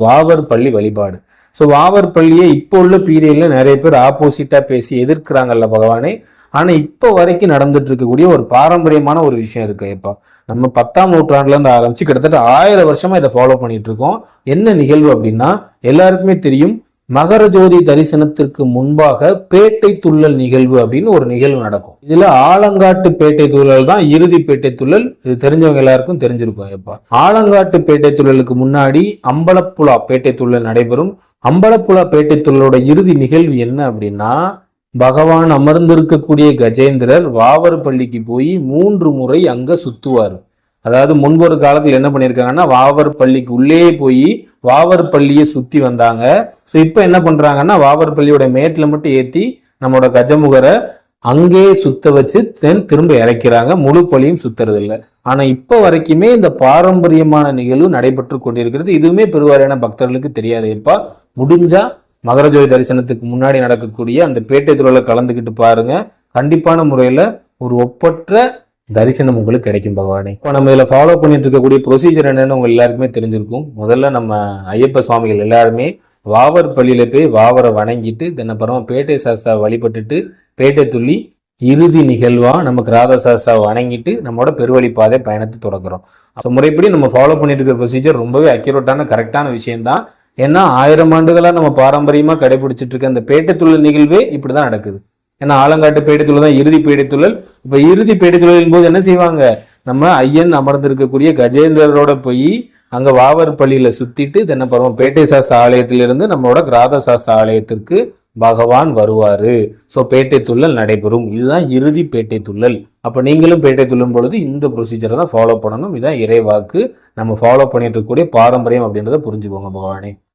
வாவர் பள்ளி வழிபாடு. ஸோ வாவர் பள்ளியை இப்போ உள்ள பீரியடில் நிறைய பேர் ஆப்போசிட்டாக பேசி எதிர்க்கிறாங்கல்ல பகவானே. ஆனால் இப்போ வரைக்கும் நடந்துட்டு இருக்கக்கூடிய ஒரு பாரம்பரியமான ஒரு விஷயம் இருக்கு இப்போ நம்ம பத்தாம் நூற்றாண்டுலேருந்து ஆரம்பிச்சு கிட்டத்தட்ட ஆயிரம் வருஷமா இதை ஃபாலோ பண்ணிட்டு இருக்கோம். என்ன நிகழ்வு அப்படின்னா எல்லாருக்குமே தெரியும் மகர ஜோதி தரிசனத்திற்கு முன்பாக பேட்டை துள்ளல் நிகழ்வு அப்படின்னு ஒரு நிகழ்வு நடக்கும். இதுல ஆலங்காட்டு பேட்டை துள்ளல் தான் இறுதி பேட்டை துள்ளல். இது தெரிஞ்சவங்க எல்லாருக்கும் தெரிஞ்சிருக்கும் எப்பா. ஆலங்காட்டு பேட்டை துள்ளலுக்கு முன்னாடி அம்பலப்புழா பேட்டை துள்ளல் நடைபெறும். அம்பலப்புழா பேட்டை துள்ளலோட இறுதி நிகழ்வு என்ன அப்படின்னா பகவான் அமர்ந்திருக்கக்கூடிய கஜேந்திரர் வாவர் பள்ளிக்கு போய் மூன்று முறை அங்க சுத்துவார். அதாவது முன்பொரு காலத்தில் என்ன பண்ணியிருக்காங்கன்னா வாவர் பள்ளிக்கு உள்ளே போய் வாவர் பள்ளியை சுற்றி வந்தாங்க. ஸோ இப்போ என்ன பண்ணுறாங்கன்னா வாவர் பள்ளியோட மேட்டில் மட்டும் ஏற்றி நம்மளோட கஜமுகரை அங்கே சுத்த வச்சு தென் திரும்ப இறக்கிறாங்க. முழு பள்ளியும் சுத்துறது இல்லை ஆனா இப்போ வரைக்குமே இந்த பாரம்பரியமான நிகழ்வு நடைபெற்று கொண்டிருக்கிறது. இதுவுமே பெருவாரியான பக்தர்களுக்கு தெரியாது. இப்போ முடிஞ்சா மகரஜோதி தரிசனத்துக்கு முன்னாடி நடக்கக்கூடிய அந்த பேட்டை துறையில் கலந்துக்கிட்டு பாருங்க. கண்டிப்பான முறையில ஒரு ஒப்பற்ற தரிசனம் உங்களுக்கு கிடைக்கும் பகவானே. இப்போ நம்ம இதில் ஃபாலோ பண்ணிட்டு இருக்கக்கூடிய ப்ரொசீஜர் என்னன்னு உங்க எல்லாருக்குமே தெரிஞ்சிருக்கும். முதல்ல நம்ம ஐயப்ப சுவாமிகள் எல்லாருமே வாவர் பள்ளியில போய் வாவரை வணங்கிட்டு தினப்பறம் பேட்டை சாஸ்தா வழிபட்டுட்டு பேட்டை துள்ளி இறுதி நிகழ்வா நமக்கு ராதா சாஸ்தா வணங்கிட்டு நம்மளோட பெருவழி பாதை பயணத்தை தொடங்குறோம். ஸோ முறைப்படி நம்ம ஃபாலோ பண்ணிட்டு இருக்கிற ப்ரொசீஜர் ரொம்பவே அக்யூரேட்டான கரெக்டான விஷயம்தான். ஏன்னா ஆயிரம் ஆண்டுகளாக நம்ம பாரம்பரியமாக கடைபிடிச்சிட்டு இருக்க அந்த பேட்டை துள்ள நிகழ்வே இப்படிதான் நடக்குது. ஏன்னா ஆலங்காட்டு பேடித்துள்ள தான் இறுதி பேடைத்துள்ளல். இப்ப இறுதி பேடைத்துள்ளலின் போது என்ன செய்வாங்க? நம்ம ஐயன் அமர்ந்திருக்கக்கூடிய கஜேந்திரரோட போய் அங்க வாவர் பள்ளியில சுத்திட்டு தென்னப்பருவம் பேட்டை சாஸ்திர ஆலயத்திலிருந்து நம்மளோட கிராத சாஸ்திர ஆலயத்திற்கு பகவான் வருவாரு. ஸோ பேட்டை துள்ளல் நடைபெறும். இதுதான் இறுதி பேட்டை துள்ளல். அப்போ நீங்களும் பேட்டை துள்ளும் பொழுது இந்த ப்ரொசீஜரை தான் ஃபாலோ பண்ணணும். இதுதான் இறைவாக்கு. நம்ம ஃபாலோ பண்ணிட்டு இருக்கக்கூடிய பாரம்பரியம் அப்படின்றத புரிஞ்சுக்கோங்க பகவானே.